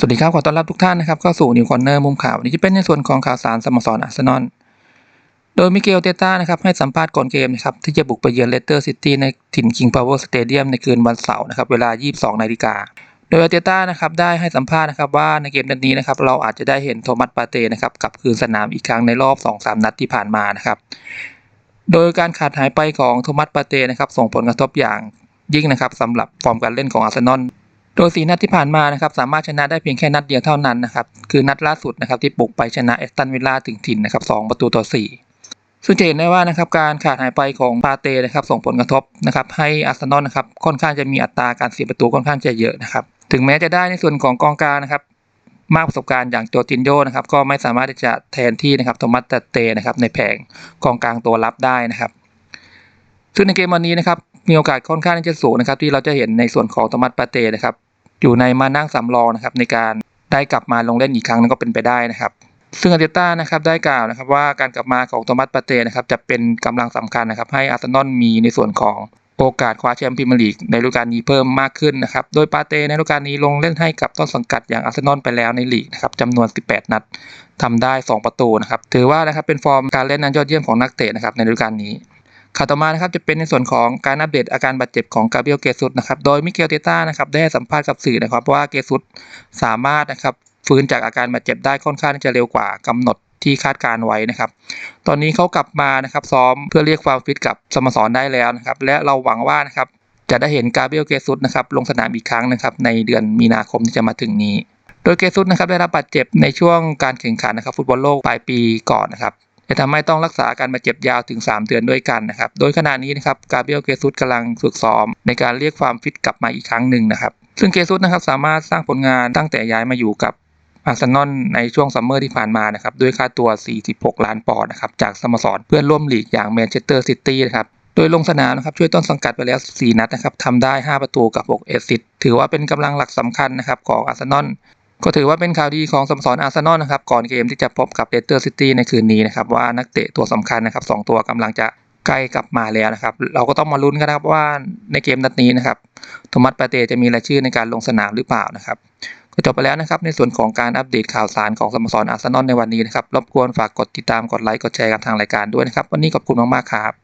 สวัสดีครับ ขอต้อนรับทุกท่านนะครับเข้าสู่นิวคอนเนอร์มุมข่าววันนี้จะเป็นในส่วนของข่าวสารสโมสรอาร์เซนอลโดยมิเกลเตต้านะครับให้สัมภาษณ์ก่อนเกมนะครับที่จะบุกไปเยือนเลสเตอร์ซิตี้ในถิ่นคิงพาวเวอร์สเตเดียมในคืนวันเสาร์นะครับเวลา 22 นาฬิกา โดยเตต้านะครับได้ให้สัมภาษณ์นะครับว่าในเกมนัดนี้นะครับเราอาจจะได้เห็นโทมัสปาเต้นะครับกลับคืนสนามอีกครั้งในรอบ 2-3 นัดที่ผ่านมานะครับโดยการขาดหายไปของโทมัสปาเต้นะครับส่งผลกระทบอย่างยิ่งนะครับสำหรับฟอร์มการเล่นของอาร์เซนอล โดยสีนัดที่ผ่านมานะครับสามารถชนะได้เพียงแค่นัดเดียวเท่านั้นนะครับคือนัดล่าสุดนะครับที่บุกไปชนะเอสตันวิลล่าถึงถิ่นนะครับสองประตูต่อสี่ซึ่งจะเห็นได้ว่านะครับการขาดหายไปของปาเต้นะครับส่งผลกระทบนะครับให้อาร์เซนอลนะครับค่อนข้างจะมีอัตราการเสียประตูค่อนข้างจะเยอะนะครับถึงแม้จะได้ในส่วนของกองกลางนะครับมากประสบการณ์อย่างโจตินโยนะครับก็ไม่สามารถที่จะแทนที่นะครับโทมัสตเต้นะครับในแผงกองกลางตัวรับได้นะครับ ซึ่งในเกมวันนี้นะครับมีโอกาสค่อนข้างที่จะสูงนะครับที่เราจะเห็นในส่วนของโทมัสปาเต้นะครับ อยู่ในมานั่งสำรองนะครับในการได้กลับมาลงเล่นอีกครั้งนั้นก็เป็นไปได้นะครับ ซึ่งอาร์เตต้านะครับได้กล่าวนะครับว่าการกลับมาของโทมัสปาเต้นะครับจะเป็นกำลังสำคัญนะครับให้อาร์เซนอลมีในส่วนของโอกาสคว้าแชมป์พรีเมียร์ลีกในฤดูกาลนี้เพิ่มมากขึ้นนะครับ โดยปาเต้ในฤดูกาลนี้ลงเล่นให้กับต้นสังกัดอย่างอาร์เซนอลไปแล้วในลีกนะครับจำนวน 18 นัดทำได้ 2 ประตูนะครับ ถือว่านะครับเป็นฟอร์มการเล่นนั้นยอดเยี่ยมของนักเตะนะครับในฤดูกาลนี้ ข่าวต่อมานะครับจะเป็นในส่วนของการอัปเดตอาการบาดเจ็บของกาเบรียลเกซุสนะครับโดยมิเกลเตต้านะครับได้สัมภาษณ์กับสื่อนะครับว่าเกซุสสามารถนะครับฟื้นจากอาการบาดเจ็บได้ค่อนข้างจะเร็วกว่ากำหนดที่คาดการไว้นะครับ ตอนนี้เขากลับมานะครับซ้อมเพื่อเรียกความฟิตกับสโมสรได้แล้วนะครับ และเราหวังว่านะครับจะได้เห็นกาเบรียลเกซุสนะครับลงสนามอีกครั้งนะครับในเดือนมีนาคมที่จะมาถึงนี้ โดยเกซุสนะครับได้รับบาดเจ็บในช่วงการแข่งขันนะครับฟุตบอลโลกปลายปีก่อนนะครับ จะทำให้ต้องรักษาอาการบาดเจ็บยาวถึง 3 เดือนด้วยกันนะครับ โดยขณะนี้นะครับกาเบรียลเกซุสกำลังฝึกซ้อม ในการเรียกความฟิตกลับมาอีกครั้งหนึ่งนะครับ ซึ่งเกซุสนะครับสามารถสร้างผลงานตั้งแต่ย้ายมาอยู่กับอาร์เซนอลในช่วงซัมเมอร์ที่ผ่านมานะครับด้วยค่าตัว 46 ล้านปอนด์นะครับจากสโมสรเพื่อนร่วมลีกอย่างแมนเชสเตอร์ซิตี้นะครับโดยลงสนามนะครับช่วยต้นสังกัดไปแล้ว 4 นัดนะครับทำได้ 5 ประตูกับ 6 เอสซิตถือว่าเป็นกำลังหลักสำคัญนะครับของอาร์เซนอล ก็ถือว่าเป็นข่าวดีของสโมสรอาร์เซนอลนะครับ ก่อนเกมที่จะพบกับเลสเตอร์ซิตี้ในคืนนี้นะครับ ว่านักเตะตัวสำคัญนะครับสองตัวกำลังจะใกล้กลับมาแล้วนะครับ เราก็ต้องมาลุ้นกันนะครับว่าในเกมนัดนี้นะครับโทมัสปาเตจะมีรายชื่อในการลงสนามหรือเปล่านะครับก็จบไปแล้วนะครับ ในส่วนของการอัปเดตข่าวสารของสโมสรอาร์เซนอลในวันนี้นะครับรบกวนฝากกดติดตามกดไลค์กดแชร์กับทางรายการด้วยนะครับ วันนี้ขอบคุณมากๆครับ